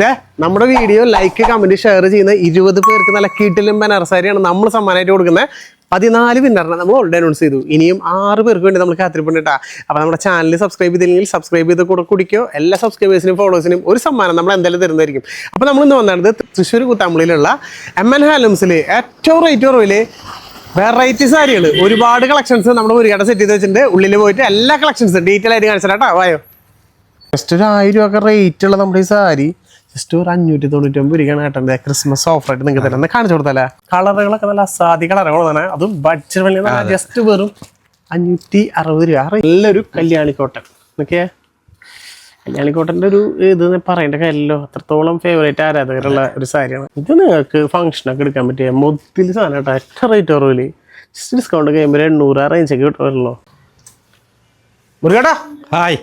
ദേ നമ്മുടെ video like comment share ചെയ്യുന്ന ഇരുപത് പേർക്ക് നല്ല കീട്ടിലും ബനാറസാരിയാണ് നമ്മൾ സമ്മാനമായിട്ട് കൊടുക്കുന്നത്. പതിനാല് വിന്നറിനെ നമ്മൾ ഓൾറെഡി അനൗൺസ് ചെയ്തു. ഇനിയും ആറ് പേർക്ക് വേണ്ടി നമ്മൾ കാത്തിരിപ്പുണ്ടാ അപ്പോൾ നമ്മുടെ ചാനൽ സബ്സ്ക്രൈബ് ചെയ്തില്ലെങ്കിൽ സബ്സ്ക്രൈബ് ചെയ്ത് കൂടെ കുടിക്കോ. എല്ലാ സബ്സ്ക്രൈബേഴ്സിനും ഫോളോവേഴ്സിനും ഒരു സമ്മാനം നമ്മൾ എന്തായാലും തരുന്നതായിരിക്കും. അപ്പോൾ നമ്മൾ ഇന്ന് വന്നത് തൃശ്ശൂർ കുത്താമ്പളിയിലുള്ള എം എൻ ഹാലംസിൽ ഏറ്റവും റേറ്റ് കുറവിൽ വെറൈറ്റി സാരികൾ ഒരുപാട് കളക്ഷൻസ് നമ്മുടെ കട സെറ്റ് ചെയ്ത് വെച്ചിട്ടുണ്ട്. ഉള്ളിൽ പോയിട്ട് എല്ലാ കളക്ഷൻസും ഡീറ്റെയിൽ ആയിട്ട് കാണിച്ചാട്ടോ വായോ. ജസ്റ്റ് ഒരു ആയിരം രൂപ റേറ്റ് ഉള്ള നമ്മുടെ ഈ സാരി. ജസ്റ്റ് ഒരു അഞ്ഞൂറ്റി തൊണ്ണൂറ്റി ഒമ്പത് രൂപയാണ് കേട്ടത് ക്രിസ്മസ് ഓഫർ ആയിട്ട് നിങ്ങൾക്ക് തരുന്നത്. കാണിച്ചു കൊടുത്തല്ലേ കളറുകളൊക്കെ നല്ല അസാധ്യ കളറുകൾ തന്നെ. അതും ബഡ്ജറ്റ് വലിയ ജസ്റ്റ് വെറും അഞ്ഞൂറ്റി അറുപത് രൂപ നല്ലൊരു കല്യാണിക്കോട്ടൻ. ഓക്കെ? കല്യാണിക്കോട്ടന്റെ ഒരു ഇത് പറയേണ്ട കാര്യമല്ലോ അത്രത്തോളം ഫേവറേറ്റ് ആരാധകരുള്ള ഒരു സാരിയാണ്. ഇത് നിങ്ങൾക്ക് ഫംഗ്ഷനൊക്കെ എടുക്കാൻ പറ്റിയ മൊത്തത്തിൽ സാധനം കേട്ടോ. എത്ര റേറ്റ് കുറവിൽ ജസ്റ്റ് ഡിസ്കൗണ്ട് കഴിയുമ്പോൾ എണ്ണൂറ് ആ റേഞ്ചൊക്കെ കിട്ടുമല്ലോ മുരുകേട്ടാ? ഹായ്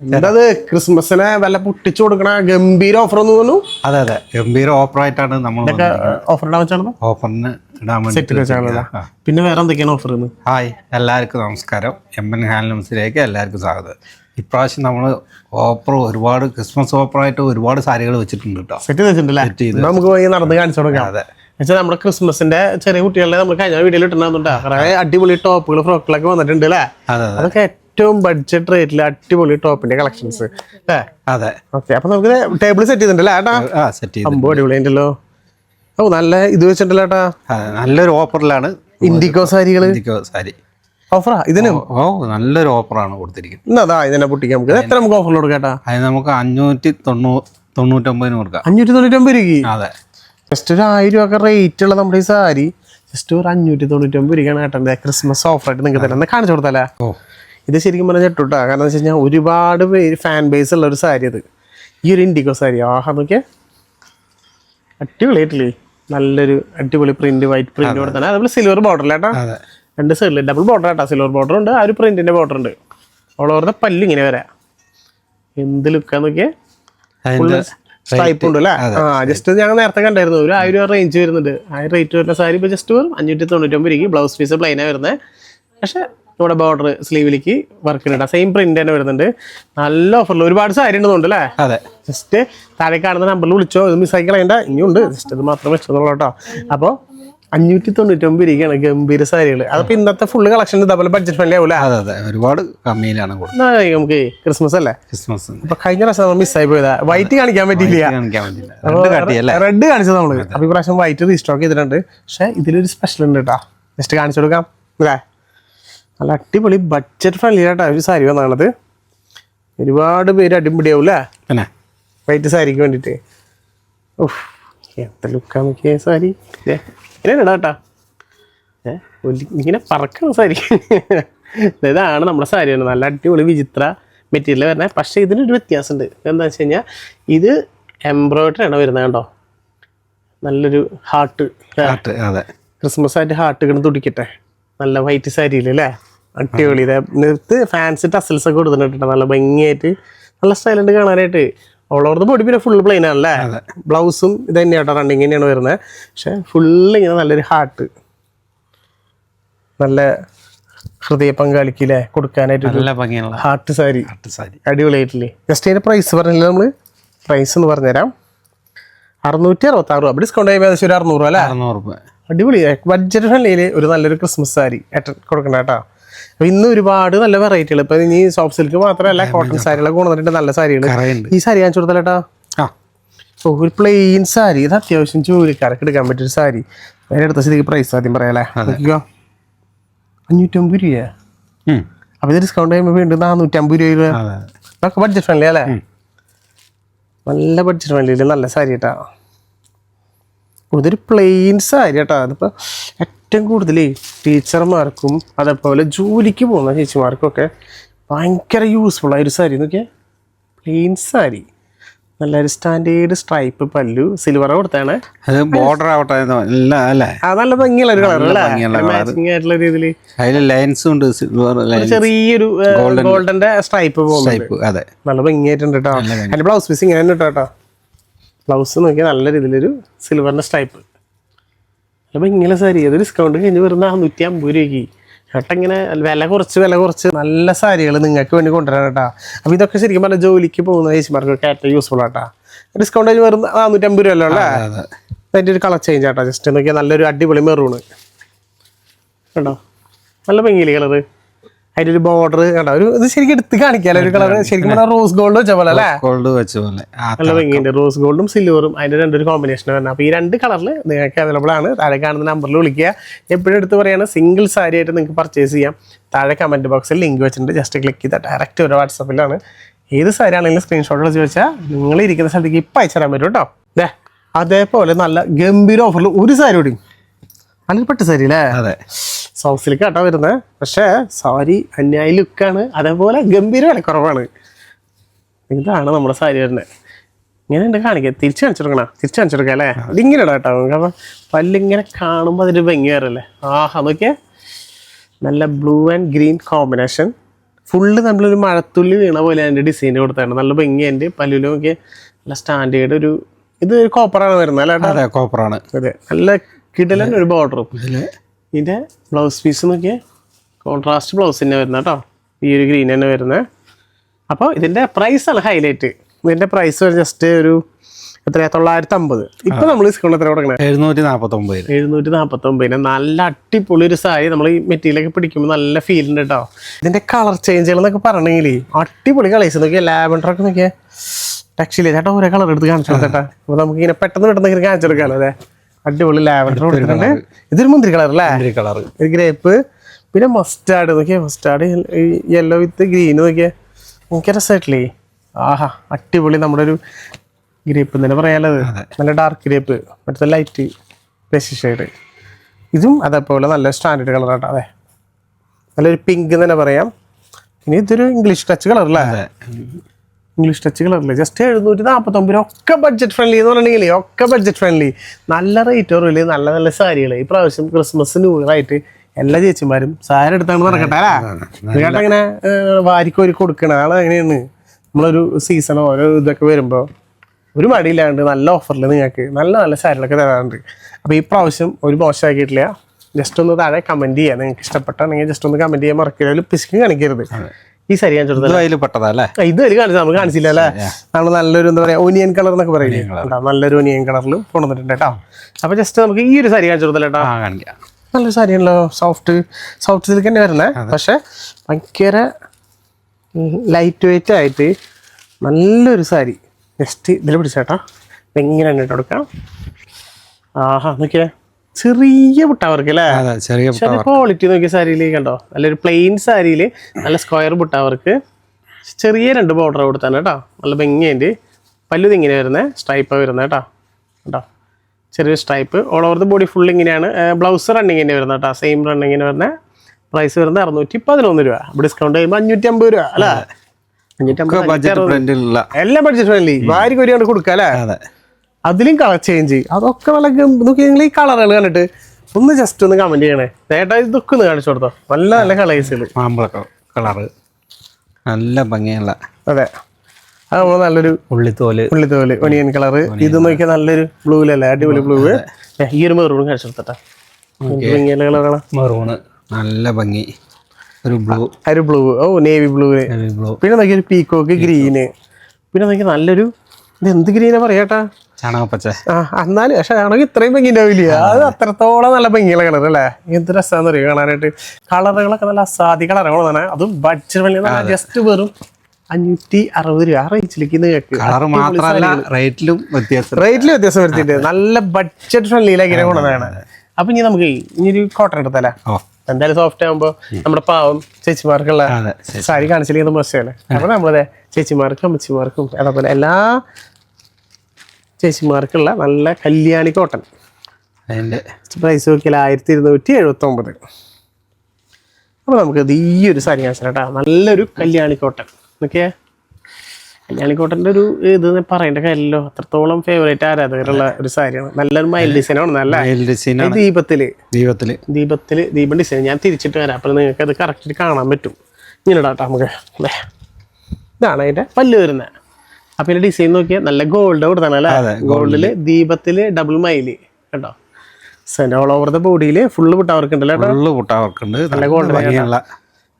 എന്തത് ക്രിസ്മസിനെ വല്ല പൊട്ടിച്ചു കൊടുക്കണ ഗംഭീര ഓഫർ എന്ന് തോന്നുന്നു. അതെ അതെ. ഗംഭീര ഓഫർ ആയിട്ടാണ് നമ്മൾ ഓഫർ വെച്ചാണോ? ഓഫറിന് പിന്നെ വേറെ എന്തൊക്കെയാണ് ഓഫർ ഹായ് എല്ലാവർക്കും നമസ്കാരം. എം എൻ ഹാൻഡ്ലൂംസിലേക്ക് എല്ലാവർക്കും സ്വാഗതം. ഇപ്രാവശ്യം നമ്മൾ ഓഫർ ഒരുപാട് ക്രിസ്മസ് ഓഫറായിട്ട് ഒരുപാട് സാരികൾ വെച്ചിട്ടുണ്ട് കേട്ടോ. സെറ്റ് വെച്ചിട്ടുണ്ടല്ലേ നമുക്ക് പോയി നടന്ന് കാണിച്ചു കൊടുക്കാം. അതെ എന്നുവെച്ചാൽ നമ്മുടെ ക്രിസ്മസിന്റെ ചെറിയ കുട്ടികളെ നമ്മൾ കഴിഞ്ഞ വീഡിയോയിൽ ഇട്ടുണ്ടാകുന്നുണ്ട് അടിപൊളി ടോപ്പുകൾ ഫ്രോക്കുകളൊക്കെ വന്നിട്ടുണ്ട് അല്ലേ? അതെ അതെ. അതൊക്കെ ഏറ്റവും ബഡ്ജറ്റ് റേറ്റിൽ അടിപൊളി ടോപ്പിന്റെ കളക്ഷൻസ് അല്ലേ? അതെ. ഓക്കെ അപ്പൊ നമുക്ക് ടേബിൾ സെറ്റ് ചെയ്തിട്ടുണ്ടല്ലേ ഏട്ടാ? സെറ്റ് ചെയ്ത് അമ്പോ അടിപൊളി ഉണ്ടല്ലോ ഓ നല്ല ഇത് വെച്ചിട്ടുണ്ടല്ലോ ഏട്ടാ? നല്ലൊരു ഓഫറിലാണ് ഇൻഡിക്കോ സാരികൾ ഇൻഡിക്കോ സാരി. ഓഫറാ ഇതിന്? ഓ നല്ലൊരു ഓഫറാണ് കൊടുത്തിരിക്കുന്നത്. എന്നാ അതാ ഇതിനെ പൊട്ടിക്കാം നമുക്ക്. എത്ര നമുക്ക് ഓഫറിൽ കൊടുക്കാം അതായത് അത് നമുക്ക് അഞ്ഞൂറ്റി തൊണ്ണൂ തൊണ്ണൂറ്റൊമ്പതിന് കൊടുക്കാം. അഞ്ഞൂറ്റി തൊണ്ണൂറ്റൊമ്പത് രൂപയ്ക്ക്? അതെ. ജസ്റ്റ് ഒരു ആയിരം രൂപ റേറ്റ് ഉള്ള നമ്മുടെ ഈ സാരി ജസ്റ്റ് ഒരു അഞ്ഞൂറ്റി തൊണ്ണൂറ്റൊമ്പത് രൂപയാണ് കേട്ടത് ക്രിസ്മസ് ഓഫറായിട്ട് നിങ്ങൾക്ക് തരാം. കാണിച്ചു കൊടുത്തല്ലേ ഓ. ഇത് ശരിക്കും പറഞ്ഞാൽ ചെട്ടുട്ടാ കാരണം എന്ന് വെച്ച് കഴിഞ്ഞാൽ ഒരുപാട് പേര് ഫാൻ ബേസ് ഉള്ള ഒരു സാരി അത്. ഈ ഒരു ഇൻഡിഗോ സാരി. ആഹാ നോക്കിയാൽ അടിപൊളിയായിട്ടില്ലേ? നല്ലൊരു അടിപൊളി പ്രിന്റ് വൈറ്റ് പ്രിന്റ് കൂടെ തന്നെ അതുപോലെ സിൽവർ അതെ. രണ്ട് സൈഡിൽ ഡബിൾ ബോർഡർ ആട്ടാ. സിൽവർ ബോർഡർ ഉണ്ട്. ആ ഒരു പ്രിന്റിന്റെ ബോർഡർ ഉണ്ട്. ഓൾ ഓവർ പല്ല് ഇങ്ങനെ വരാ. എന്ത് ലുക്കാ നോക്കിയേ. സ്ട്രൈപ്പ് ഉണ്ട് അല്ലേ? ആ ജസ്റ്റ് ഞങ്ങൾ നേരത്തെ കണ്ടായിരുന്നു. ഒരു ആയിരം രൂപ റേഞ്ച് വരുന്നുണ്ട്. ആ റേറ്റ് വരുന്ന സാരി ഇപ്പോൾ ജസ്റ്റ് വെറും അഞ്ഞൂറ്റി തൊണ്ണൂറ്റൊമ്പത് രൂപയ്ക്ക്. ബ്ലൗസ് പീസ് പ്ലെയിനാണ് വരുന്നത് പക്ഷേ ഇവിടെ ബോർഡർ സ്ലീവിലേക്ക് വർക്ക് വർക്കിനിടാം സെയിം പ്രിന്റ് തന്നെ വരുന്നുണ്ട്. നല്ല ഓഫറിൽ ഒരുപാട് സാരി ഉണ്ടെന്നുണ്ട് അല്ലേ? അതെ. ജസ്റ്റ് താഴെ കാണുന്ന നമ്പറിൽ വിളിച്ചോ. ഇത് മിസ്സാക്കി കളയണ്ട. ഇനിയുണ്ട് ജസ്റ്റ് ഇത് മാത്രമേ ഇഷ്ടമുള്ളൂ കേട്ടോ. അപ്പോൾ അഞ്ഞൂറ്റി തൊണ്ണൂറ്റൊമ്പത് രൂപയാണ് ഗംഭീര സാരികൾ അതപ്പോ ഇന്നത്തെ ഫുള്ള് കളക്ഷൻ ഇതേപോലെ ബഡ്ജറ്റ് ഫ്രണ്ട്ലി ആവൂല? അതെ അതെ. ഒരുപാട് കമ്മിയിലാണ് നമുക്ക് ക്രിസ്മസ് അല്ലേ? ക്രിസ്മസ് അപ്പൊ കഴിഞ്ഞ പ്രാവശ്യം മിസ്സായി പോയതാ. വൈറ്റ് കാണിക്കാൻ പറ്റിയില്ല. റെഡ് കാണിച്ചത് നമ്മൾ. അപ്പൊ ഈ പ്രാവശ്യം വൈറ്റ് റീസ്റ്റോക്ക് ചെയ്തിട്ടുണ്ട്. പക്ഷെ ഇതിലൊരു സ്പെഷ്യൽ ഉണ്ട് കേട്ടോ. ജസ്റ്റ് കാണിച്ചു കൊടുക്കാം. അല്ലേ? നല്ല അടിപൊളി ബഡ്ജറ്റ് ഫ്രണ്ട്ലി ആയിട്ട് ഒരു സാരി വന്നാണത് ഒരുപാട് പേര് അടിപൊളിയാവും അല്ലേ പിന്നെ വൈറ്റ് സാരിക്ക് വേണ്ടിയിട്ട് ഓഹ് ఎంత ലുക്കാ നോക്കിയ സാരി ഇങ്ങനെ ഇടാ കേട്ടാ. ഇങ്ങനെ പറക്കണം സാരി ഇതാണ് നമ്മുടെ സാരി വരുന്നത് നല്ല അടിപൊളി വിചിത്ര മെറ്റീരിയൽ വരുന്നത്. പക്ഷേ ഇതിനൊരു വ്യത്യാസമുണ്ട്. എന്താ വെച്ച് കഴിഞ്ഞാൽ ഇത് എംബ്രോയിഡറി ആണ് വരുന്നത് കണ്ടോ? നല്ലൊരു ഹാർട്ട് ഹാർട്ട് അതെ. ക്രിസ്മസ് ആയിട്ട് ഹാർട്ട് കിടന്ന് തുടിക്കട്ടെ. നല്ല വൈറ്റ് സാരിയിൽ അല്ലേ അടിപൊളി. ഇതേ നിർത്ത് ഫാൻസി ടസൽസ് ഒക്കെ കൊടുത്തിട്ടുണ്ട്? നല്ല ഭംഗിയായിട്ട് നല്ല സ്റ്റൈലുണ്ട് കാണാനായിട്ട്. ഓൾ ഓവർ ദ ബോഡി പിന്നെ ഫുൾ പ്ലെയിൻ ആണല്ലേ ബ്ലൗസും ഇത് തന്നെയാട്ടോ റണ്ണിങ് തന്നെയാണ് വരുന്നത് പക്ഷെ ഫുള്ള് ഇങ്ങനെ നല്ലൊരു ഹാർട്ട് നല്ല ഹൃദയ പങ്കാളിക്ക് അല്ലേ കൊടുക്കാനായിട്ട് നല്ല ഭംഗിയുള്ള ഹാർട്ട് സാരി. ഹാർട്ട് സാരി. അടിപൊളിയായിട്ടില്ലേ? ജസ്റ്റ് അതിന്റെ പ്രൈസ് പറഞ്ഞില്ല നമ്മൾ പ്രൈസ് എന്ന് പറഞ്ഞുതരാം. അറുന്നൂറ്റി അറുപത്തി ആറ് രൂപ ഡിസ്കൗണ്ട് ആയി ഏകദേശം ഒരു അറുന്നൂറ് രൂപ അല്ലേ? അറുന്നൂറ് രൂപ. അടിപൊളി. ബഡ്ജറ്റ് ഫ്രണ്ട്ലിയിൽ ഒരു നല്ലൊരു ക്രിസ്മസ് സാരി ഏട്ടൻ കൊടുക്കണം കേട്ടോ. അപ്പൊ ഇന്ന് ഒരുപാട് നല്ല വെറൈറ്റികൾ ഇപ്പൊ ഇനി സോഫ്റ്റ് സിൽക്ക് മാത്രമല്ല കോട്ടൺ സാരികളൊക്കെ കൊണ്ടുവന്നിട്ട് നല്ല സാരികൾ ഈ സാരി ഞാൻ ചോദിച്ചാലേട്ടാ ഓ ഒരു പ്ലെയിൻ സാരി ഇത് അത്യാവശ്യം ജോലിക്കാരൊക്കെ എടുക്കാൻ പറ്റിയൊരു സാരി വേറെ എടുത്ത സ്ഥിതിക്ക് പ്രൈസ് ആദ്യം പറയാലേ നോക്കിക്കോ. അഞ്ഞൂറ്റമ്പത് രൂപ. അപ്പൊ ഇത് ഡിസ്കൗണ്ട് ചെയ്യുമ്പോൾ വീണ്ടും നാനൂറ്റമ്പത് രൂപ ഇതൊക്കെ ബഡ്ജറ്റ് ഫ്രണ്ട്ലി അല്ലേ? നല്ല ബഡ്ജറ്റ് ഫ്രണ്ട്ലി നല്ല സാരി കേട്ടാ ഇതൊരു പ്ലെയിൻ സാരി കേട്ടോ അതിപ്പോൾ ഏറ്റവും കൂടുതൽ ടീച്ചർമാർക്കും അതേപോലെ ജോലിക്ക് പോകുന്ന ചേച്ചിമാർക്കും ഒക്കെ ഭയങ്കര യൂസ്ഫുൾ ആയ ഒരു സാരി നോക്കിയാൽ പ്ലെയിൻ സാരി നല്ലൊരു സ്റ്റാൻഡേർഡ് സ്ട്രൈപ്പ് പല്ലു സിൽവർ കൊടുത്താണ് അത് ബോർഡർ ആവട്ടെ നല്ല ഭംഗിയുള്ള ഒരു കളർ മാച്ചിങ് ആയിട്ടുള്ള രീതിയിൽ അതിൽ ലൈൻസ് ഉണ്ട് സിൽവർ ചെറിയൊരു ഗോൾഡന്റെ സ്ട്രൈപ്പ് പോകുന്നത് നല്ല ഭംഗിയായിട്ടുണ്ട് കേട്ടോ അതിന്റെ ബ്ലൗസ് പീസ് ഇങ്ങനെ കേട്ടോ ബ്ലൗസ് നോക്കിയാൽ നല്ല രീതിയിലൊരു സിൽവറിന്റെ സ്ട്രൈപ്പ് അപ്പോൾ ഇങ്ങനെ സാരി അത് ഡിസ്കൗണ്ട് കഴിഞ്ഞ് വരുന്ന നൂറ്റി അമ്പത് രൂപയ്ക്ക്. ചേട്ടാ ഇങ്ങനെ വില കുറച്ച് വില കുറച്ച് നല്ല സാരികൾ നിങ്ങൾക്ക് വേണ്ടി കൊണ്ടുവരാൻ കേട്ടാ അപ്പോൾ ഇതൊക്കെ ശരിക്കും പറഞ്ഞാൽ ജോലിക്ക് പോകുന്ന ചേച്ചിമാർക്കൊക്കെ ഏറ്റവും യൂസ്ഫുൾ ആട്ടാ ഡിസ്കൗണ്ട് കഴിഞ്ഞ് വരുന്ന നാനൂറ്റി അമ്പത് രൂപ അല്ലേ അല്ലേ? അതെ അതിന്റെ ഒരു കളർ ചേഞ്ച് ആട്ടോ. ജസ്റ്റ് നോക്കിയാൽ നല്ലൊരു അടിപൊളി മെറൂണ് കേട്ടോ നല്ല ഭംഗിയില്ലേ കളറ് അതിന്റെ ഒരു ബോർഡർ കണ്ടോ? ഒരു ഇത് ശരിക്കും എടുത്ത് കാണിക്കാല്ലോ ഒരു കളർ ശരിക്കും പറഞ്ഞാൽ റോസ് ഗോൾഡ് വെച്ച പോലെ അല്ലേ? ഗോൾഡ് വെച്ച പോലെ നല്ല ഭംഗിയുണ്ട്. റോസ് ഗോൾഡും സിൽവറും അതിന്റെ രണ്ടൊരു കോമ്പിനേഷൻ വരുന്നത് അപ്പോൾ ഈ രണ്ട് കളറിൽ നിങ്ങൾക്ക് അവൈലബിൾ ആണ്. താഴെ കാണുന്ന നമ്പറിൽ വിളിക്കുക. എപ്പോഴും എടുത്ത് പറയുകയാണ് സിംഗിൾ സാരി ആയിട്ട് നിങ്ങൾക്ക് പർച്ചേസ് ചെയ്യാം. താഴെ കമന്റ് ബോക്സിൽ ലിങ്ക് വെച്ചിട്ടുണ്ട്. ജസ്റ്റ് ക്ലിക്ക് ചെയ്താൽ ഡയറക്റ്റ് ഒരു വാട്സപ്പിലാണ് ഏത് സാരി ആണെങ്കിലും സ്ക്രീൻഷോട്ട് വെച്ച് വെച്ചാൽ നിങ്ങൾ ഇരിക്കുന്ന സ്ഥലത്തേക്ക് ഇപ്പം അയച്ചു തരാൻ പറ്റും കേട്ടോ. ദേ അതേപോലെ നല്ല ഗംഭീര ഓഫറിൽ ഒരു സാരി കൂടി. നല്ലൊരു പട്ട് സാരി അല്ലേ അതെ. സൗത്ത് സിൽക്ക് ആട്ടോ വരുന്നത് പക്ഷേ സാരി അന്യായി ലുക്കാണ്. അതേപോലെ ഗംഭീര വിലക്കുറവാണ്. ഇതാണ് നമ്മുടെ സാരി വരുന്നത് ഇങ്ങനെ ഉണ്ട് കാണിക്കുക തിരിച്ചു കാണിച്ചെടുക്കണ തിരിച്ചു കാണിച്ചെടുക്കുക അല്ലേ? അതിങ്ങനെ ഇടാം കേട്ടോ. കാരണം പല്ലിങ്ങനെ കാണുമ്പോൾ അതിന്റെ ഭംഗി വരല്ലേ? ആഹാ നോക്കിയേ. നല്ല blue and green combination. Full നമ്മളൊരു മഴത്തുള്ളി വീണ പോലെ അതിന്റെ ഡിസൈൻ കൊടുത്താണ് നല്ല ഭംഗി അതിന്റെ പല്ലിലും ഒക്കെ നല്ല സ്റ്റാൻഡേർഡ് ഒരു ഇത് ഒരു കോപ്പറാണ് വരുന്നത് അല്ലേ കോപ്പറാണ്. അതെ. നല്ല കിടലൻ ഒരു ബോർഡറും ഇതിന്റെ ബ്ലൗസ് പീസ് നോക്കിയേ. കോൺട്രാസ്റ്റ് ബ്ലൗസ് തന്നെ വരുന്നത് കേട്ടോ. ഈ ഒരു ഗ്രീൻ തന്നെ വരുന്നത്. അപ്പോൾ ഇതിന്റെ പ്രൈസാണ് ഹൈലൈറ്റ് ഇതിന്റെ പ്രൈസ് ജസ്റ്റ് ഒരു എത്രയാ? തൊള്ളായിരത്തി അമ്പത് ഇപ്പം നമ്മൾ ഡിസ്കൗണ്ട് എത്ര കൊടുക്കണേ എഴുന്നൂറ്റി നാൽപ്പത്തൊമ്പത് എഴുന്നൂറ്റി നാൽപ്പത്തൊമ്പതിന് നല്ല അടിപൊളി ഒരു സാരി നമ്മൾ ഈ മെറ്റീരിയലൊക്കെ പിടിക്കുമ്പോൾ നല്ല ഫീൽ ഉണ്ട് കേട്ടോ. ഇതിന്റെ കളർ ചേഞ്ചുകൾ എന്നൊക്കെ പറഞ്ഞെങ്കിൽ അടിപൊളി കളേഴ്സ് നോക്കിയാൽ ലാവൻഡർ ഒക്കെ നോക്കിയാൽ ടാക്സിയിലെ ചേട്ടാ ഓരോ കളർ എടുത്ത് കാണിച്ചു ചേട്ടാ. അപ്പോൾ നമുക്ക് ഇങ്ങനെ പെട്ടെന്ന് പെട്ടെന്ന് ഇങ്ങനെ കാണിച്ചെടുക്കാമല്ലോ അതെ അടിപൊളി ലാവൻഡർ കൊടുക്കുന്നുണ്ട് ഇതൊരു മുന്തിരി കളർ അല്ലേ? കളർ ഒരു ഗ്രേപ്പ്. പിന്നെ മസ്റ്റാർഡ് നോക്കിയേ മസ്റ്റാർഡ് യെല്ലോ വിത്ത് ഗ്രീൻ നോക്കിയേ. എനിക്ക് രസമായിട്ടില്ലേ? ആഹാ അടിപൊളി നമ്മുടെ ഒരു ഗ്രേപ്പ് തന്നെ പറയാനുള്ളത് നല്ല ഡാർക്ക് ഗ്രേപ്പ് മറ്റേ ലൈറ്റ് പെസി ഷെയ്ഡ് ഇതും അതേപോലെ നല്ല സ്റ്റാൻഡേർഡ് കളറാട്ടോ അതെ. നല്ലൊരു പിങ്ക് തന്നെ പറയാം. ഇനി ഇതൊരു ഇംഗ്ലീഷ് ടച്ച് കളറല്ലേ അതെ. ഇംഗ്ലീഷ് ടച്ച് കളറില്ല? ജസ്റ്റ് എഴുന്നൂറ്റി നാൽപ്പത്തൊമ്പത് രൂപ. ഒക്കെ ബഡ്ജറ്റ് ഫ്രണ്ട്ലി എന്ന് പറഞ്ഞിട്ടുണ്ടെങ്കിൽ ഒക്കെ ബഡ്ജറ്റ് ഫ്രണ്ട്ലി നല്ല റേറ്റ് കുറവിൽ നല്ല നല്ല സാരികൾ ഈ പ്രാവശ്യം ക്രിസ്മസ് ന്യൂ ഇയർ ആയിട്ട് എല്ലാ ചേച്ചിമാരും സാരി എടുത്താണ് നടക്കട്ടെ അല്ലേ? ചേട്ടാ ഇങ്ങനെ വാരിക്കോരി കൊടുക്കണ ആളെങ്ങനെയാണ് നമ്മളൊരു സീസണോ ഓരോ ഇതൊക്കെ വരുമ്പോൾ ഒരു മടിയില്ലാണ്ട് നല്ല ഓഫറിൽ നിങ്ങൾക്ക് നല്ല നല്ല സാരികളൊക്കെ തരാറുണ്ട്. അപ്പോൾ ഈ പ്രാവശ്യം ഒരു മോശമാക്കിയിട്ടില്ല. ജസ്റ്റ് ഒന്ന് താഴെ കമന്റ് ചെയ്യുക നിങ്ങൾക്ക് ഇഷ്ടപ്പെട്ടാണെങ്കിൽ ജസ്റ്റ് ഒന്ന് കമന്റ് ചെയ്യാൻ മറക്കില്ല പിശുക്കും കാണിക്കരുത്. ഈ സാരി അതിൽ പെട്ടതാ അല്ലേ? ഇത് വലിയ കാണിച്ചു നമുക്ക് കാണിച്ചില്ല അല്ലേ? നമ്മൾ നല്ലൊരു എന്താ പറയാ ഒനിയൻ കളർ എന്നൊക്കെ പറയില്ലേ? നല്ലൊരു ഒനിയൻ കളറിൽ കൊണ്ടുവന്നിട്ടുണ്ട് കേട്ടോ. അപ്പൊ ജസ്റ്റ് നമുക്ക് ഈ ഒരു സാരി കാണിച്ചു കൊടുത്തല്ലേ കേട്ടോ. ആ കാണിക്കാം. നല്ലൊരു സാരിയാണല്ലോ സോഫ്റ്റ് സോഫ്റ്റ് സിൽക്ക് തന്നെ വരണേ. പക്ഷെ ഭയങ്കര ലൈറ്റ് വെയിറ്റ് ആയിട്ട് നല്ലൊരു സാരി. ജസ്റ്റ് ഇതിൽ പിടിച്ചേട്ടാ ഇങ്ങനെ എണ്ണിട്ട് കൊടുക്കാം. ആഹാ നോക്കിയേ. ചെറിയ ബുട്ടാവർക്ക് അല്ലേ ചെറിയ ക്വാളിറ്റി നോക്കിയ സാരിയിൽ കണ്ടോ? നല്ലൊരു പ്ലെയിൻ സാരിയിൽ നല്ല സ്ക്വയർ ബുട്ടവർക്ക് ചെറിയ രണ്ട് ബോർഡർ കൊടുത്താണ് കേട്ടോ. നല്ല ഭംഗിയുണ്ട് പല്ലു ഇങ്ങനെ വരുന്നത് സ്ട്രൈപ്പാണ് വരുന്നത് കേട്ടോ. കേട്ടോ ചെറിയൊരു stripe all over the body full ഇങ്ങനെയാണ്. ബ്ലൗസ് റണ്ണിങ്ങിന്റെ വരുന്നത് കേട്ടോ. സെയിം റണ്ണിങ്ങിന് വരുന്നത് പ്രൈസ് വരുന്നത് അറുന്നൂറ്റി പതിനൊന്ന് രൂപ. ഡിസ്കൗണ്ട് ചെയ്യുമ്പോൾ അഞ്ഞൂറ്റി അമ്പത് രൂപ അല്ലേ? അഞ്ഞൂറ്റി അമ്പത് എല്ലാം ബഡ്ജറ്റ് ഫ്രണ്ട്ലി വാരി കൊരിയാണ്ട് കൊടുക്കുക അല്ലേ അതിലും കളർ ചേഞ്ച് അതൊക്കെ നല്ല നോക്കി നിങ്ങൾ ഈ കളറുകൾ കണ്ടിട്ട് ഒന്ന് ജസ്റ്റ് ഒന്ന് കമന്റ് ചെയ്യണേ. നേട്ടാ ഇതൊക്കെ ഒന്ന് കാണിച്ചു കൊടുത്തോ. നല്ല നല്ല കളേഴ്സുകൾ മാമ്പഴ കളറ് നല്ല ഭംഗിയുള്ള അതെ. അത് നമ്മൾ നല്ലൊരു ഉള്ളിത്തോൽ. ഉള്ളിത്തോൽ ഒനിയൻ കളറ് ഇത് നോക്കിയാൽ നല്ലൊരു ബ്ലൂ അല്ലേ? അടിപൊളി ബ്ലൂ ഈ ഒരു മെറൂൺ കാണിച്ചു കൊടുത്തട്ടാ. ഭംഗിയുള്ള കളറാണ് മെറൂണ് നല്ല ഭംഗി. ഒരു ബ്ലൂ ഒരു ബ്ലൂ ഓ നേവി ബ്ലൂ ബ്ലൂ പിന്നെ നോക്കിയ ഒരു പീക്കോക്ക് ഗ്രീന് പിന്നെ നോക്കിയാൽ നല്ലൊരു ഇത് എന്ത് ഗ്രീനാ പറയാട്ടാ? ചാണകപ്പച്ച. ആ എന്നാലും പക്ഷെ ചാണകം ഇത്രയും ഭംഗി ഉണ്ടാവില്ല അത് അത്രത്തോളം നല്ല ഭംഗിയുള്ള കളർ അല്ലേ? എന്ത് രസമാണെന്ന് അറിയോ കാണാനായിട്ട്? കളറുകളൊക്കെ നല്ല അസാധി കളറുകളാണ് അതും ബഡ്ജറ്റ് വലിയ ജസ്റ്റ് വെറും അഞ്ഞൂറ്റി അറുപത് രൂപ. ആ റേറ്റിലേക്ക് റേറ്റിലും വ്യത്യാസം. റേറ്റിലും വ്യത്യാസം വരുത്തിയിട്ട് നല്ല ബഡ്ജറ്റ് ഫ്രണ്ട്ലിയിലേക്ക് ഇങ്ങനെ കൊണ്ടുവന്നതാണ്. അപ്പൊ ഇനി നമുക്ക് ഇനി ഒരു കോട്ടൺ എടുത്തല്ലേ എന്തായാലും സോഫ്റ്റ് ആകുമ്പോൾ നമ്മുടെ പാവം ചേച്ചിമാർക്കുള്ള. സാരി കാണിച്ചില്ലെങ്കിൽ മോശമല്ലേ അപ്പൊ നമ്മളതെ ചേച്ചിമാർക്കും അമ്മച്ചിമാർക്കും അതേപോലെ എല്ലാ ചേച്ചിമാർക്കുള്ള നല്ല കല്യാണി കോട്ടൺ അതിന്റെ പ്രൈസ് നോക്കിയാൽ ആയിരത്തി ഇരുന്നൂറ്റി എഴുപത്തി ഒമ്പത് അപ്പോൾ നമുക്ക് ഈ ഒരു സാരി കാണിച്ചാൽ നല്ലൊരു കല്യാണി കോട്ടൺ നോക്കിയേ. കല്യാണി കോട്ടന്റെ ഒരു ഇത് പറയേണ്ട കാര്യമല്ലോ അത്രത്തോളം ഫേവറേറ്റ് ആരാധകരുള്ള ഒരു സാരിയാണ്. നല്ലൊരു മൈൽ ഡിസൈനാണ് നല്ല ദീപത്തിൽ. ദീപത്തിൽ. ദീപത്തിൽ ദീപൻ ദീപം ഡിസൈൻ ഞാൻ തിരിച്ചിട്ട് വരാം. അപ്പോൾ നിങ്ങൾക്ക് അത് കറക്റ്റ് കാണാൻ പറ്റും. ഇങ്ങനെ ഇടാം നമുക്ക്. അല്ലേ? ഇതാണ് അതിന്റെ പല്ല് വരുന്നത് അപ്പം ഇതിന്റെ ഡിസൈൻ നോക്കിയാൽ നല്ല ഗോൾഡ് കൊടുത്താണ് അല്ലേ? അതെ, ഗോൾഡിൽ ദീപത്തിൽ ഡബിൾ മൈൽ കേട്ടോ? സെന്റ് ഓൾ ഓവർ ദ ബോഡിയിൽ ഫുള്ള് പുട്ടാവർക്കുണ്ടല്ലോ ഫുള്ള് പുട്ടാവർക്കുണ്ട് നല്ല ഭംഗിയുള്ള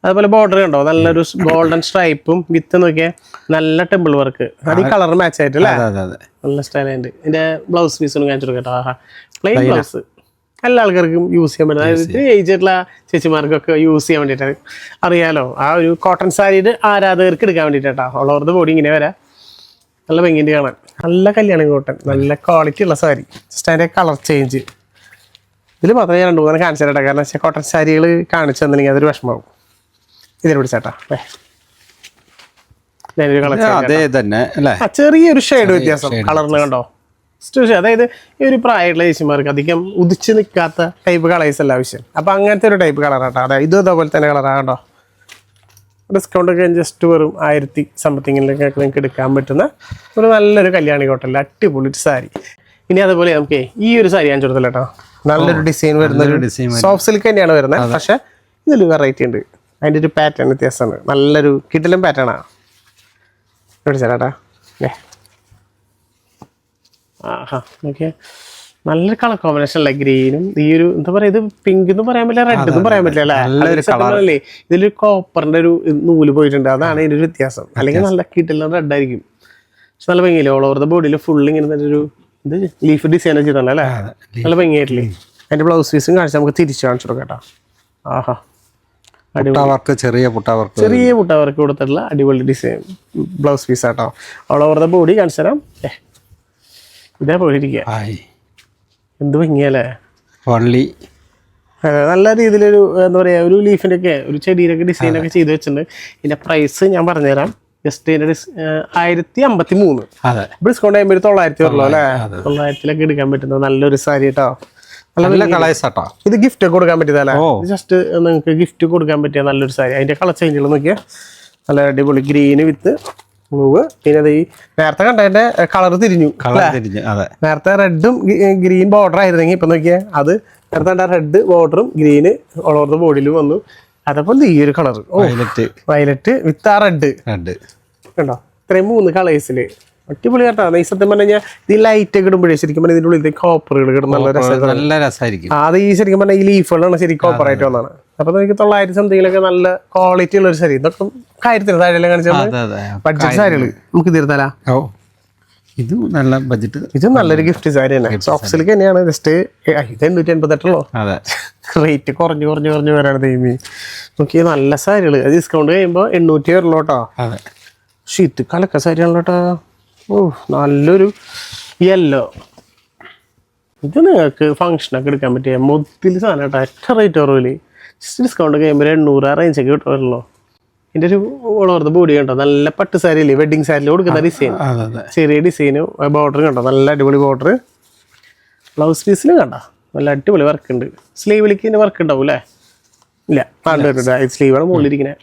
അതുപോലെ ബോർഡർ കണ്ടോ? നല്ലൊരു ഗോൾഡൻ സ്ട്രൈപ്പും വിത്ത് നോക്കിയാൽ നല്ല ടെമ്പിൾ വർക്ക് അത് ഈ കളർ മാച്ച് ആയിട്ട് അല്ലേ നല്ല സ്റ്റൈലുണ്ട് ഇതിന്റെ ബ്ലൗസ് പീസ് ഒന്ന് കാണിച്ചു കൊടുക്കട്ടോ. ആഹാ. പ്ലെയിൻ ബ്ലൗസ് എല്ലാ ആൾക്കാർക്കും യൂസ് ചെയ്യാൻ പറ്റും. അതായത് ഏജ് ആയിട്ടുള്ള ചേച്ചിമാർക്കൊക്കെ യൂസ് ചെയ്യാൻ വേണ്ടിയിട്ട് അറിയാലോ? ആ ഒരു കോട്ടൺ സാരിയുടെ ആരാധകർക്ക് എടുക്കാൻ വേണ്ടിയിട്ടാ ഓൾ ഓവർ ദ ബോഡി ഇങ്ങനെ വരാം. നല്ല ഭംഗിന്റെ കാണാൻ. നല്ല കല്യാണം കോട്ടൺ നല്ല ക്വാളിറ്റി ഉള്ള സാരി ജസ്റ്റ് അതിന്റെ കളർ ചേഞ്ച് ഇതിൽ മാത്രമേ ഞാൻ രണ്ടു മൂന്ന് കാണിച്ചു തരട്ടെ കാരണം വെച്ചാൽ കോട്ടൺ സാരികൾ കാണിച്ചു തന്നില്ലെങ്കിൽ അതൊരു വിഷമാവും ഇതിൽ പിടിച്ചേട്ടാ. അതെ അതേ തന്നെ അല്ലേ? ചെറിയൊരു ഷെയ്ഡ് വ്യത്യാസം കളറിന് കണ്ടോ? അതായത് ഈ ഒരു പ്രായമുള്ള ചേച്ചിമാർക്ക് അധികം ഉദിച്ചു നിൽക്കാത്ത ടൈപ്പ് കളേഴ്സ് അല്ല ആവശ്യം. അപ്പൊ അങ്ങനത്തെ ഒരു ടൈപ്പ് കളറാട്ടോ അതായത് ഇതും അതേപോലെ തന്നെ കളറാണ് കണ്ടോ? ഡിസ്കൗണ്ട് ഒക്കെ ജസ്റ്റ് വെറും ആയിരത്തി സംതിങ്ങിലൊക്കെ നിങ്ങൾക്ക് എടുക്കാൻ പറ്റുന്ന ഒരു നല്ലൊരു കല്യാണി കോട്ടല്ല അടിപൊളി സാരി. ഇനി അതുപോലെ നമുക്ക് ഈ ഒരു സാരി ഞാൻ ചോദിച്ചല്ലോ കേട്ടോ നല്ലൊരു ഡിസൈൻ വരുന്ന ഒരു ഡിസൈൻ സോഫ്റ്റ് സിൽക്ക് തന്നെയാണ് വരുന്നത്. പക്ഷെ ഇതിൽ വെറൈറ്റി ഉണ്ട്. അതിന്റെ ഒരു പാറ്റേൺ വ്യത്യാസമാണ് നല്ലൊരു കിട്ടിലും പാറ്റേണാണ് ചേട്ടാ ഏ ആഹാ ഓക്കെ നല്ല കളർ കോമ്പിനേഷൻ അല്ലേ? ഗ്രീനും ഈ ഒരു എന്താ പറയാ ഇത് പിങ്ക് എന്ന് പറയാൻ പറ്റില്ല റെഡ് എന്ന് പറയാൻ പറ്റില്ല അല്ലേ? ഇതിലൊരു കോപ്പറിന്റെ ഒരു നൂൽ പോയിട്ടുണ്ട്. അതാണ് ഇതിന്റെ ഒരു വ്യത്യാസം. അല്ലെങ്കിൽ നല്ല കിട്ടില്ല റെഡ് ആയിരിക്കും. പക്ഷെ നല്ല ഭംഗിയില്ലേ? ഓൾ ഓവർ ദ ബോഡിയിൽ ഫുൾ ഇങ്ങനെ ഒരു ഇത് ലീഫ് ഡിസൈൻ ചെയ്തല്ലേ അല്ലേ? നല്ല ഭംഗിയായിട്ടില്ലേ? അതിന്റെ ബ്ലൗസ് പീസും കാണിച്ചാൽ നമുക്ക് തിരിച്ചു കാണിച്ചു കൊടുക്കാം കേട്ടോ. ആഹാ. വർക്ക് ചെറിയ പുട്ട വർക്ക് ചെറിയ മുട്ടവർക്ക് കൊടുത്തിട്ടുള്ള അടിപൊളി ഡിസൈൻ ബ്ലൗസ് പീസ് ആട്ടോ. ഓൾ ഓവർ ദ ബോഡി കാണിച്ചു തരാം ഇതേ പോയിരിക്കുക എന്ത് ഭംഗിയല്ലേ? വള്ളി. നല്ല രീതിയിലൊരു എന്താ പറയാ ഒരു ലീഫിന്റെ ഒക്കെ ഒരു ചെടിയിലൊക്കെ ഡിസൈൻ ഒക്കെ ചെയ്ത് വെച്ചിട്ടുണ്ട്. ഇതിന്റെ പ്രൈസ് ഞാൻ പറഞ്ഞുതരാം. ജസ്റ്റ് ഇതിന്റെ ഡിസ് ആയിരത്തി അമ്പത്തി മൂന്ന് ഡിസ്കൗണ്ട് ചെയ്യുമ്പോൾ തൊള്ളായിരത്തി വരുള്ളൂ അല്ലേ? തൊള്ളായിരത്തിലൊക്കെ എടുക്കാൻ പറ്റുന്ന നല്ലൊരു സാരി കേട്ടോ. ഇത് ഗിഫ്റ്റ് കൊടുക്കാൻ പറ്റിയതല്ലേ. ജസ്റ്റ് നിങ്ങൾക്ക് ഗിഫ്റ്റ് കൊടുക്കാൻ പറ്റിയ നല്ലൊരു സാരി. അതിന്റെ കളർ ചേഞ്ചുകൾ നോക്കിയാൽ നല്ല അടിപൊളി ഗ്രീന് വിത്ത് മൂവ് പിന്നെ അത് ഈ നേരത്തെ കണ്ടതിന്റെ കളർ തിരിഞ്ഞു. നേരത്തെ റെഡും ഗ്രീൻ ബോർഡർ ആയിരുന്നെങ്കിൽ ഇപ്പൊ നോക്കിയാൽ അത് നേരത്തെ കണ്ട റെഡ് ബോർഡറും ഗ്രീന് ഓൾ ഓവർ ദ ബോഡിയിൽ വന്നു. അതേപോലെ ഈ ഒരു കളർ വയലറ്റ് വയലറ്റ് വിത്ത് ആ റെഡ് റെഡ് കണ്ടോ? ഇത്രയും മൂന്ന് കളേഴ്സിൽ അടിപൊളി കേട്ടോ. ഈ സത്യം പറഞ്ഞു കഴിഞ്ഞാൽ ഈ ലൈറ്റ് ഒക്കെ ഇടുമ്പോഴേ ശരിക്കും പറഞ്ഞാൽ ഇതിന്റെ ഉള്ളിൽ കോപ്പറുകൾ കിട്ടുന്ന നല്ല രസം നല്ല രസമായിരിക്കും അത് ഈ ശരിക്കും പറഞ്ഞാൽ ഈ ലീഫുകളാണ് ശരിക്കും കോപ്പർ ആയിട്ട് വന്നതാണ്. അപ്പൊ നമുക്ക് തൊള്ളായിരത്തി സംതിങ്ങിലൊക്കെ നല്ല ക്വാളിറ്റി ഉള്ള ഒരു സാരി. ഇതൊക്കെ കാര്യത്തിന് താഴെ കാണിച്ചാൽ ബഡ്ജറ്റ് സാരികൾ നമുക്ക് തീർത്താലാ ഓ ഇത് നല്ല ബഡ്ജറ്റ് ഇത് നല്ലൊരു ഗിഫ്റ്റ് സാരി തന്നെ. സോഫ്റ്റ് സിൽക്ക് തന്നെയാണ്. ജസ്റ്റ് ഇത് എണ്ണൂറ്റി എൺപത്തെട്ടുള്ളൂ റേറ്റ് കുറഞ്ഞു കുറഞ്ഞു കുറഞ്ഞു വരാണ് ദൈവമി നോക്കി നല്ല സാരികൾ ഡിസ്കൗണ്ട് കഴിയുമ്പോൾ എണ്ണൂറ്റി വരുള്ളൂ കേട്ടോ പക്ഷെ ഇത് കലക്ക സാരിയാണല്ലോ കേട്ടോ ഓ നല്ലൊരു യെല്ലോ ഇത് നിങ്ങൾക്ക് ഫംഗ്ഷനൊക്കെ എടുക്കാൻ പറ്റിയ മൊത്തത്തിൽ സാധനം കേട്ടോ. എത്ര റേറ്റ് കുറവിൽ ജസ്റ്റ് ഡിസ്കൗണ്ട് കഴിയുമ്പോൾ എണ്ണൂറ് ആ റേഞ്ചൊക്കെ കിട്ടുമല്ലോ. ഇതിന്റെ ഒരു ഓളോർത്ത് ബോഡി കണ്ടോ? നല്ല പട്ട് സാരി അല്ലേ? വെഡിങ് സാരിയിൽ കൊടുക്കുന്ന ഡിസൈൻ ചെറിയ ഡിസൈന് ബോർഡർ കണ്ടോ? നല്ല അടിപൊളി ബോർഡർ ബ്ലൗസ് പീസിലും കണ്ടോ? നല്ല അടിപൊളി വർക്ക് ഉണ്ട്. സ്ലീവിലേക്ക് ഇതിന്റെ വർക്ക് ഉണ്ടാവും അല്ലേ? ഇല്ല സ്ലീവാണ് മുകളിലിരിക്കുന്നത്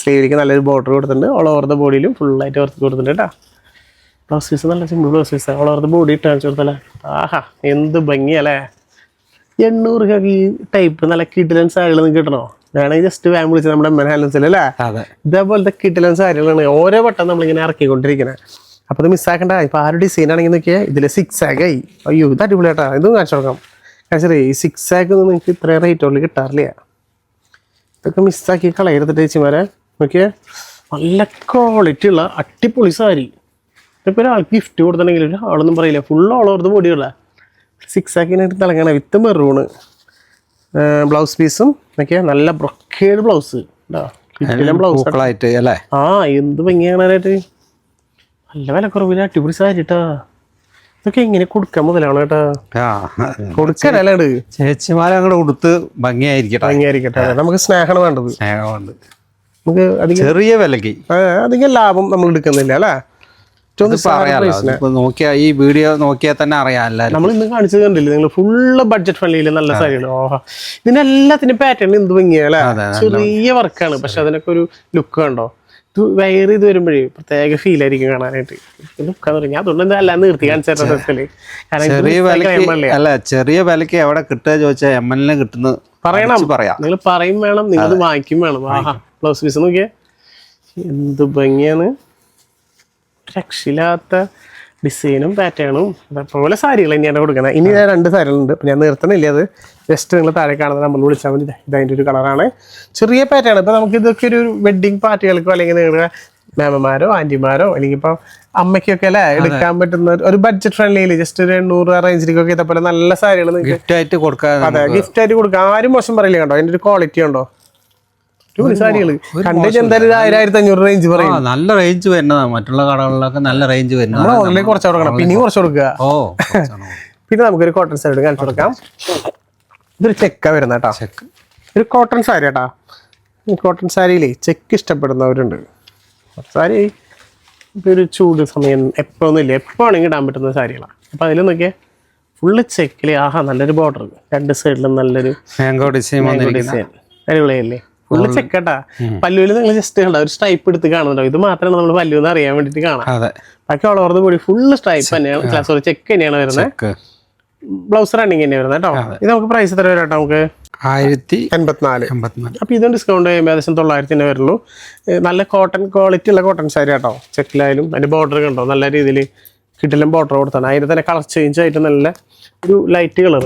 സ്ലീവിലേക്ക് നല്ലൊരു ബോർഡർ കൊടുത്തിട്ടുണ്ട്. ഓൾ ഓവർ ദ ബോഡിയിലും ഫുള്ളായിട്ട് വർക്ക് കൊടുത്തിട്ടുണ്ട് കേട്ടോ. ബ്ലൗസ് പീസ് നല്ല simple blouse piece all over the body കാണിച്ചു കൊടുത്തല്ലേ? ആഹാ എന്ത് ഭംഗിയല്ലേ എണ്ണൂറ് രൂപ ഈ ടൈപ്പ് നല്ല കിട്ടിലൻ സാരികൾ നിങ്ങൾക്ക് കിട്ടണോ? വേണമെങ്കിൽ ജസ്റ്റ് വാൻ വിളിച്ചത് നമ്മുടെ എം ഹാലൻസിൽ അല്ലേ? അതെ. ഇതേപോലത്തെ കിട്ടിലൻ സാരികളാണ് ഓരോ വട്ടം നമ്മളിങ്ങനെ ഇറക്കിക്കൊണ്ടിരിക്കുന്നത് അപ്പോൾ ഇത് മിസ്സാക്കണ്ട ഇപ്പോൾ ആ ഒരു ഡിസൈൻ ആണെങ്കിൽ നോക്കിയാൽ ഇതിൽ സിക്സ് ആയി. അയ്യോ ഇത് അടിപൊളിയാട്ടാ ഇതും കാണിച്ചു കൊടുക്കാം. കാശറേ ഈ സിക്സ് ആഗ് ഒന്നും നിങ്ങൾക്ക് ഇത്ര റേറ്റുള്ളിൽ കിട്ടാറില്ല. ഇതൊക്കെ മിസ്സാക്കി കളയരുത് ചേച്ചിമാരെ നോക്കിയേ നല്ല ക്വാളിറ്റി ഉള്ള അടിപൊളി സാരി. ഇപ്പോൾ ഒരാൾക്ക് ഗിഫ്റ്റ് കൊടുത്തിട്ടുണ്ടെങ്കിൽ ഒരാളൊന്നും പറയില്ല. ഫുൾ ഓൾ ഓവർ ദ ബോഡിയുള്ള സിക്സ് ആക്കിനായിട്ട് തിളങ്ങണ വിത്ത് മെറൂണ് ബ്ലൗസ് പീസും ഒക്കെ നല്ല ബ്രൊക്കേഡ് ബ്ലൗസ് ബ്ലൗസ് അല്ലേ? ആ എന്ത് ഭംഗിയാണാനായിട്ട് നല്ല വില കുറവില്ല അടിപൊളി സാരി കേട്ടാ ഇതൊക്കെ എങ്ങനെ കൊടുക്കാൻ മുതലാണ് കേട്ടാ? കൊടുക്കാനല്ലാണ്ട് ചേച്ചിമാരെ അങ്ങോട്ട് കൊടുത്ത് ഭംഗിയായിരിക്കട്ടെ. ഭംഗിയായിരിക്കട്ടെ. നമുക്ക് സ്നേഹമാണ് വേണ്ടത്. സ്നേഹമാണ് നമുക്ക് അധികം ചെറിയ വിലക്ക് അധികം ലാഭം നമ്മൾ എടുക്കുന്നില്ല അല്ലേ? ഏറ്റവും ഇതിപ്പോ അറിയാലോ നോക്കിയാ ഈ വീഡിയോ നോക്കിയാൽ തന്നെ അറിയാം നമ്മൾ ഇന്ന് കാണിച്ചു കണ്ടില്ലേ? നിങ്ങൾ ഫുള്ള് ബഡ്ജറ്റ് ഫ്രണ്ട്ലിയിൽ നല്ല സാരിയാണ് ഓഹോ. ഇതിനെല്ലാത്തിനും പാറ്റേൺ എന്ത് ഭംഗിയാ ചെറിയ വർക്കാണ് പക്ഷെ അതിനൊക്കെ ഒരു ലുക്ക് കണ്ടോ? ഇത് വയർ ഇത് വരുമ്പോഴേ പ്രത്യേക ഫീൽ ആയിരിക്കും കാണാനായിട്ട്. ലുക്കാന്ന് പറഞ്ഞാൽ അതുകൊണ്ട് എന്താ അല്ല നിർത്തി കാണിച്ച രസത്തിൽ കാരണം ഇത് ചെറിയ മിസ്സാക്കി വിലക്ക് അല്ല? ചെറിയ വിലക്ക് എവിടെ കിട്ടുക ചോദിച്ചാൽ എം എൽ എ കിട്ടുന്ന പറയണം. പറയാം. നിങ്ങൾ പറയും വേണം നിങ്ങൾ വാങ്ങിക്കും വേണം. ആഹാ ബ്ലൗസ് പീസ് നോക്കിയേ. എന്ത് ഭംഗിയാണ്. രക്ഷയില്ലാത്ത ഡിസൈനും പാറ്റേണും അതേപോലെ സാരികൾ തന്നെയാണ് കൊടുക്കുന്നത് ഇനി ഞാൻ രണ്ട് സാരികളുണ്ട് ഞാൻ നിർത്തണില്ല. അത് ജസ്റ്റ് നിങ്ങൾ താഴെ കാണുന്ന നമ്മൾ വിളിച്ചാൽ മതി. ഇതതിന്റെ ഒരു കളറാണ് ചെറിയ പാറ്റേൺ ഇപ്പം നമുക്ക് ഇതൊക്കെ ഒരു വെഡ്ഡിങ് പാർട്ടികൾക്കോ അല്ലെങ്കിൽ നിങ്ങളുടെ മാമന്മാരോ ആന്റിമാരോ അല്ലെങ്കിൽ ഇപ്പോൾ അമ്മയ്ക്കൊക്കെ അല്ലേ എടുക്കാൻ പറ്റുന്ന ഒരു- ബഡ്ജറ്റ് ഫ്രണ്ട്ലിയിൽ ജസ്റ്റ് ഒരു എണ്ണൂറ് റേഞ്ചിലേക്കൊക്കെ ഇതേപോലെ നല്ല സാരികൾ ഗിഫ്റ്റ് ആയിട്ട് കൊടുക്കാൻ അതെ ഗിഫ്റ്റ് ആയിട്ട് കൊടുക്കാം. ആരും മോശം പറയില്ല കണ്ടോ? അതിന്റെ ഒരു ക്വാളിറ്റി ഉണ്ടോ? റേഞ്ച് ആ പറയും. നല്ല റേഞ്ച് വരുന്നതാണ് മറ്റുള്ള കടകളിലൊക്കെ നല്ല റേഞ്ച് വരുന്നത്. ഓൺലൈനിൽ കുറച്ച് കൊടുക്കണം. പിന്നെയും കുറച്ച് കൊടുക്കുക. ഓ. പിന്നെ നമുക്കൊരു കോട്ടൺ സാരി കാണിച്ചു കൊടുക്കാം. ഇതൊരു ചെക്ക വരുന്ന കേട്ടോ ചെക്ക്. ഒരു കോട്ടൺ സാരി കേട്ടാ ഈ കോട്ടൺ സാരിയിലേ ചെക്ക് ഇഷ്ടപ്പെടുന്നവരുണ്ട്. സാരി ഇതൊരു ചൂട് സമയം എപ്പോഴൊന്നുമില്ല. എപ്പോ ആണെങ്കിൽ ഇടാൻ പറ്റുന്ന സാരികളാണ് അപ്പൊ അതിൽ നോക്കിയാൽ ഫുള്ള് ചെക്കിലെ ആഹാ നല്ലൊരു ബോർഡർ രണ്ട് സൈഡിലും നല്ലൊരു ഡിസൈൻ അടിപൊളിയല്ലേ? ഫുള്ള് ചെക്കട്ടാ. പല്ലുവിൽ നിങ്ങൾ ജസ്റ്റ് കണ്ട? ഒരു സ്ട്രൈപ്പ് എടുത്ത് കാണുന്നുണ്ടോ ഇത് മാത്രമാണ് നമ്മൾ പല്ലു എന്ന് അറിയാൻ വേണ്ടിട്ട് കാണാം. അതെ. ബാക്കി all over body full stripe തന്നെയാണ്. സോറി ചെക്ക് തന്നെയാണ് വരുന്നത്. ബ്ലൗസ് റണ്ണിങ് തന്നെ വരുന്നത് കേട്ടോ. ഇത് നമുക്ക് പ്രൈസ് എത്ര വരാം കേട്ടോ നമുക്ക്? ആയിരത്തി എൺപത്തിനാല്. എൺപത്തിനാല്. അപ്പോൾ ഇതും ഡിസ്കൗണ്ട് ചെയ്യുമ്പോൾ ഏകദേശം തൊള്ളായിരത്തിന്റെ വരുള്ളൂ. നല്ല കോട്ടൺ ക്വാളിറ്റി ഉള്ള കോട്ടൺ സാരി കേട്ടോ ചെക്കിലായാലും അതിന്റെ ബോർഡർ കണ്ടോ? നല്ല രീതിയിൽ കിട്ടിലും ബോർഡർ കൊടുത്താണ്. അതിന് തന്നെ കളർ ചേഞ്ച് ആയിട്ട് നല്ല ഒരു ലൈറ്റ് കളർ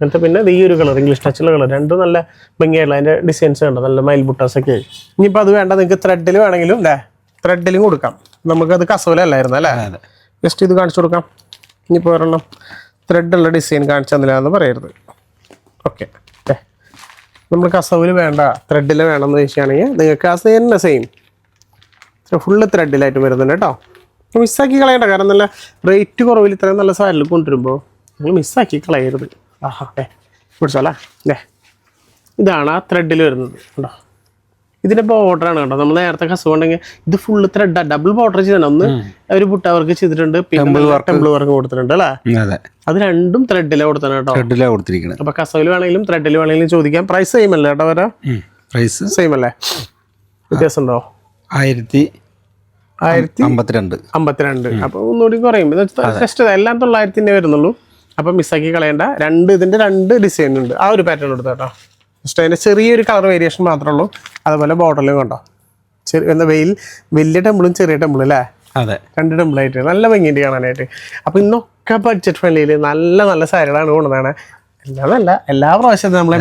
എന്നിട്ട് പിന്നെ ഈ ഒരു കളർ ഇംഗ്ലീഷ് ടച്ചുള്ള കളർ. രണ്ടും നല്ല ഭംഗിയായിട്ടുള്ള അതിന്റെ ഡിസൈൻസ് ഉണ്ട് നല്ല മൈൽ ബുട്ടാസ് ഒക്കെ. ആയി ഇനിയിപ്പോൾ അത് വേണ്ട നിങ്ങൾക്ക് ത്രെഡിൽ വേണമെങ്കിലും അല്ലേ ത്രെഡിലും കൊടുക്കാം. നമുക്കത് കസവലല്ലായിരുന്നു അല്ലേ ജസ്റ്റ് ഇത് കാണിച്ചു കൊടുക്കാം. ഇനിയിപ്പോൾ ഒരെണ്ണം ത്രെഡുള്ള ഡിസൈൻ കാണിച്ചു തന്നില്ലാന്ന് പറയരുത്. ഓക്കെ നമ്മൾ കസവിൽ വേണ്ട ത്രെഡിൽ വേണമെന്ന് ചോദിക്കുകയാണെങ്കിൽ നിങ്ങൾക്ക് ആ തന്നെ സെയിം ഫുള്ള് ത്രെഡിലായിട്ട് വരുന്നുണ്ട് കേട്ടോ. മിസ്സാക്കി കളയണ്ട കാരണം നല്ല റേറ്റ് കുറവിൽ ഇത്രയും നല്ല സാരിൽ കൊണ്ടുവരുമ്പോൾ നിങ്ങൾ മിസ്സാക്കി കളയരുത്. ആഹാ ഏ പിടിച്ചോളാം. ഏ ഇതാണ് ആ ത്രെഡിൽ വരുന്നത് കേട്ടോ ഇതിന്റെ ബോർഡർ ആണ് കേട്ടോ നമ്മൾ നേരത്തെ കസവ് ഉണ്ടെങ്കിൽ ഇത് ഫുള്ള് ത്രെഡാ ഡബിൾ ബോർഡർ ചെയ്തതാണ് ഒന്ന് ഒരു ബുട്ട വർക്ക് ചെയ്തിട്ടുണ്ട്. പിന്നെ ടെമ്പിൾ വർക്ക് കൊടുത്തിട്ടുണ്ട് അല്ലേ? അതെ. രണ്ടും ത്രെഡിലെ കൊടുത്തണം കേട്ടോ. ത്രെഡിലാണ് കൊടുത്തിരിക്കുന്നത് അപ്പൊ കസവിൽ വേണമെങ്കിലും ത്രെഡിൽ വേണമെങ്കിലും ചോദിക്കാം. പ്രൈസ് സെയിം അല്ലേ കേട്ടോ വരാ പ്രൈസ് സെയിം അല്ലേ? വ്യത്യാസം ഉണ്ടോ ആയിരത്തി ആയിരത്തി അമ്പത്തിരണ്ട്. അമ്പത്തിരണ്ട്. അപ്പൊ ഒന്നുകൂടി കുറയും. ജസ്റ്റ് എല്ലാം തൊള്ളായിരത്തിന്റെ വരുന്നുള്ളൂ. അപ്പൊ മിസ്സാക്കി കളയേണ്ട. രണ്ട് ഇതിന്റെ രണ്ട് ഡിസൈൻ ഉണ്ട്. ആ ഒരു പാറ്റേൺ എടുത്തു കേട്ടോ ജസ്റ്റ് അതിന്റെ ചെറിയൊരു കളർ വേരിയേഷൻ മാത്രമേ ഉള്ളൂ. അതുപോലെ ബോർഡറിലും കണ്ടോ? ചെറിയ എന്താ വെയിൽ വലിയ ടെമ്പിളും ചെറിയ ടെമ്പിളും അല്ലേ? അതെ. രണ്ട് ടെമ്പിളായിട്ട് നല്ല ഭംഗിയുണ്ട് കാണാനായിട്ട്. അപ്പോൾ ഇന്നൊക്കെ ബഡ്ജറ്റ് ഫ്രണ്ട്ലിയിൽ നല്ല നല്ല സാരികളാണ് കൊണ്ടുവന്നാണ് എല്ലാതല്ല എല്ലാ പ്രാവശ്യവും നമ്മളെ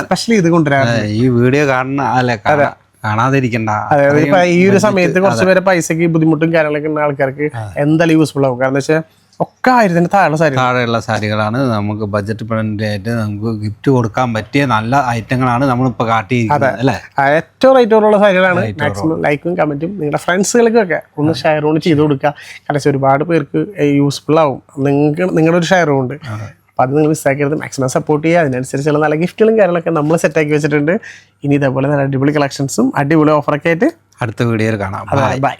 സ്പെഷ്യലി ഇത് കൊണ്ടുവരാറ്. ഈ വീഡിയോ കാണുന്ന അല്ലെ കാണാ- കാണാതിരിക്കണ്ട. അതായത് ഈ ഒരു സമയത്ത് കുറച്ച് പേരെ പൈസക്ക് ബുദ്ധിമുട്ടും കാര്യങ്ങളൊക്കെ ഉള്ള ആൾക്കാർക്ക് എന്തായാലും യൂസ്ഫുൾ ആവും? കാരണം വെച്ചാൽ ഒക്കെ ആയിരത്തിന് താഴെ സാരി താഴെയുള്ള സാരികളാണ് നമുക്ക് ബഡ്ജറ്റ് ഫ്രണ്ട്ലി ആയിട്ട് നമുക്ക് ഗിഫ്റ്റ് കൊടുക്കാൻ പറ്റിയ നല്ല ഐറ്റങ്ങളാണ് നമ്മളിപ്പോൾ കാട്ടിയിരിക്കുന്നത് അല്ലേ? ഏറ്റവും റേറ്റ് കുറവുള്ള സാരികളാണ്. മാക്സിമം ലൈക്കും കമന്റും നിങ്ങളുടെ ഫ്രണ്ട്സുകൾക്കൊക്കെ ഒന്ന് ഷെയർ കൊണ്ട് ചെയ്ത് കൊടുക്കുക. കാരണം ഒരുപാട് പേർക്ക് യൂസ്ഫുൾ ആവും. നിങ്ങൾക്ക് നിങ്ങളുടെ ഒരു ഷെയർ ഉണ്ട്. അപ്പോൾ അത് നിങ്ങൾ മിസ്സാക്കരുത്. മാക്സിമം സപ്പോർട്ട് ചെയ്യുക. അതിനനുസരിച്ചുള്ള നല്ല ഗിഫ്റ്റുകളും കാര്യങ്ങളൊക്കെ നമ്മൾ സെറ്റാക്കി വെച്ചിട്ടുണ്ട്. ഇനി ഇതേപോലെ നല്ല അടിപൊളി കളക്ഷൻസും അടിപൊളി ഓഫറൊക്കെ ആയിട്ട് അടുത്ത വീഡിയോയിൽ കാണാം. ബൈ